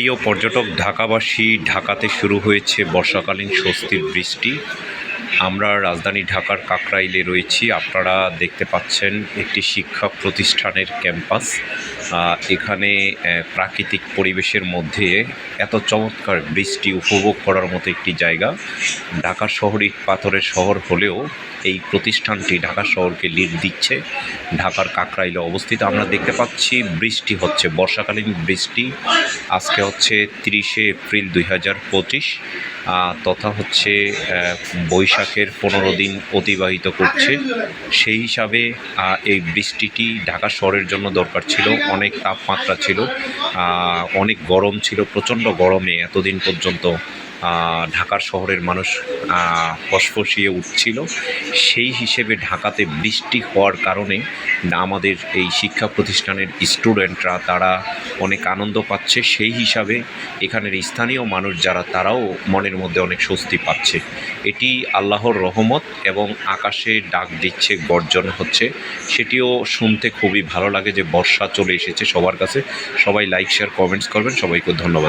প্রিয় পর্যটক ঢাকাবাসী ঢাকাতে শুরু হয়েছে বর্ষাকালীন স্বস্তির বৃষ্টি। আমরা রাজধানী ঢাকার কাকরাইলে রয়েছি। আপনারা দেখতে পাচ্ছেন একটি শিক্ষা প্রতিষ্ঠানের ক্যাম্পাস। এখানে প্রাকৃতিক পরিবেশের মধ্যে এত চমৎকার বৃষ্টি উপভোগ করার মতো একটি জায়গা। ঢাকা শহরই পাথরের শহর হলেও এই প্রতিষ্ঠানটি ঢাকা শহরকে লিড দিচ্ছে। ঢাকার কাকরাইলে অবস্থিত আমরা দেখতে পাচ্ছি বৃষ্টি হচ্ছে, বর্ষাকালীন বৃষ্টি। আজকে হচ্ছে তিরিশে এপ্রিল দুই হাজার পঁচিশ। তথা হচ্ছে বৈশাখের পনেরো দিন অতিবাহিত করছে। সেই হিসাবে এই বৃষ্টিটি ঢাকা শহরের জন্য দরকার ছিল। অনেক তাপমাত্রা ছিল। অনেক গরম ছিল। প্রচণ্ড গরমে এতদিন পর্যন্ত ঢাকার শহরের মানুষ ফসফসিয়ে উঠছিল। সেই হিসেবে ঢাকাতে বৃষ্টি হওয়ার কারণে আমাদের এই শিক্ষা প্রতিষ্ঠানের স্টুডেন্টরা, তারা অনেক আনন্দ পাচ্ছে। সেই হিসাবে এখানের স্থানীয় মানুষ যারা, তারাও মনের মধ্যে অনেক স্বস্তি পাচ্ছে। এটি আল্লাহর রহমত এবং আকাশে ডাক দিচ্ছে, গর্জন হচ্ছে। সেটিও শুনতে খুবই ভালো লাগে যে বর্ষা চলে এসেছে সবার কাছে। সবাই লাইক শেয়ার কমেন্টস করবেন। সবাইকে ধন্যবাদ।